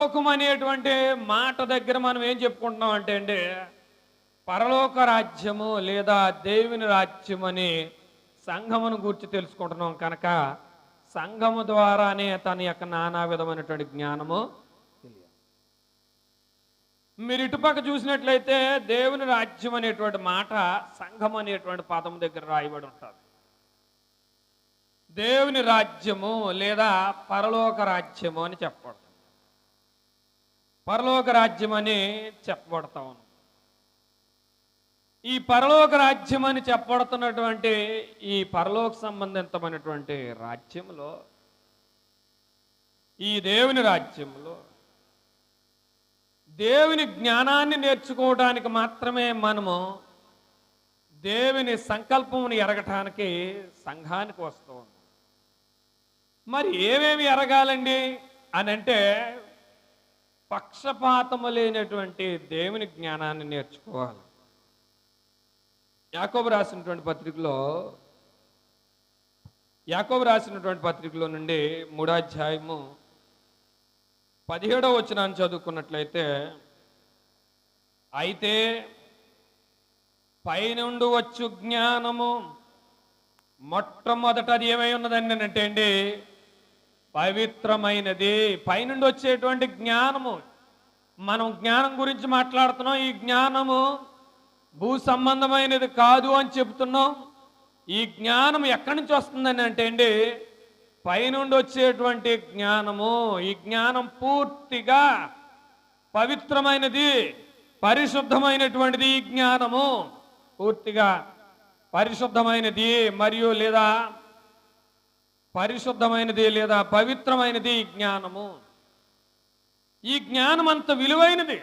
పరలోకం అనేటువంటి మాట దగ్గర మనం ఏం చెప్పుకుంటున్నాం అంటే అండి పరలోక రాజ్యము లేదా దేవుని రాజ్యం అని సంఘమును గురించి తెలుసుకుంటున్నాం కనుక సంఘము ద్వారానే తన యొక్క నానా విధమైనటువంటి జ్ఞానము తెలియాలి. మీరు ఇటుపక్క చూసినట్లయితే దేవుని రాజ్యం అనేటువంటి మాట సంఘం అనేటువంటి పదం దగ్గర రాయబడి ఉంటుంది. దేవుని రాజ్యము లేదా పరలోక రాజ్యము అని చెప్పడం పరలోక రాజ్యం అని చెప్పబడతా ఈ పరలోక రాజ్యం అని చెప్పబడుతున్నటువంటి ఈ పరలోక సంబంధితమైనటువంటి రాజ్యంలో ఈ దేవుని రాజ్యంలో దేవుని జ్ఞానాన్ని నేర్చుకోవడానికి మాత్రమే మనము దేవుని సంకల్పమును ఎరగటానికి సంఘానికి వస్తూ ఉన్నాం. మరి ఏమేమి ఎరగాలండి? అని అంటే పక్షపాతము లేనటువంటి దేవుని జ్ఞానాన్ని నేర్చుకోవాలి. యాకోబు రాసినటువంటి పత్రికలో యాకోబు రాసినటువంటి పత్రికలో నుండి మూడాధ్యాయము పదిహేడవ వచనాన్ని చదువుకున్నట్లయితే అయితే పైనుండి వచ్చు జ్ఞానము మొట్టమొదట అది ఏమై ఉన్నదండి అంటే అండి పవిత్రమైనది. పైనుండి వచ్చేటువంటి జ్ఞానము. మనం జ్ఞానం గురించి మాట్లాడుతున్నాం. ఈ జ్ఞానము భూ సంబంధమైనది కాదు అని చెబుతున్నాం. ఈ జ్ఞానం ఎక్కడి నుంచి వస్తుందని అంటే అండి పైనుండి వచ్చేటువంటి జ్ఞానము. ఈ జ్ఞానం పూర్తిగా పవిత్రమైనది పరిశుద్ధమైనటువంటిది ఈ జ్ఞానము. పూర్తిగా పరిశుద్ధమైనది మరియు లేదా పరిశుద్ధమైనది లేదా పవిత్రమైనది జ్ఞానము? ఈ జ్ఞానం అంత విలువైనది.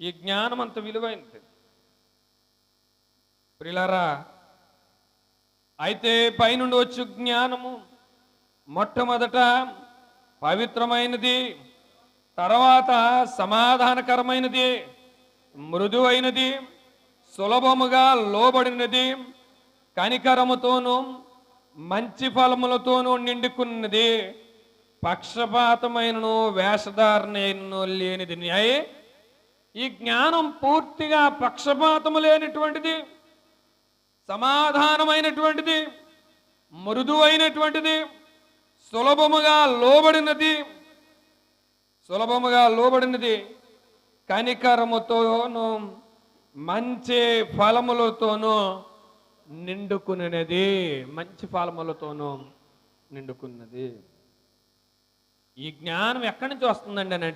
ఈ జ్ఞానం అంత విలువైనది. ప్రిలారా అయితే పైనుండి వచ్చు జ్ఞానము. మొట్టమొదట పవిత్రమైనది తర్వాత సమాధానకరమైనది మృదువైనది సులభముగా లోబడినది కనికరముతోనూ మంచి ఫలములతోనూ నిండుకున్నది పక్షపాతమైనను వేషధారణను లేనిది న్యాయ. ఈ జ్ఞానం పూర్తిగా పక్షపాతము లేనటువంటిది సమాధానమైనటువంటిది మృదువైనటువంటిది సులభముగా లోబడినది. సులభముగా లోబడినది కనికరముతోనూ మంచి ఫలములతోనూ నిండుకునేది మంచి ఫలములతోనూ నిండుకున్నది. ఈ జ్ఞానం ఎక్కడి నుంచి వస్తుందండి అని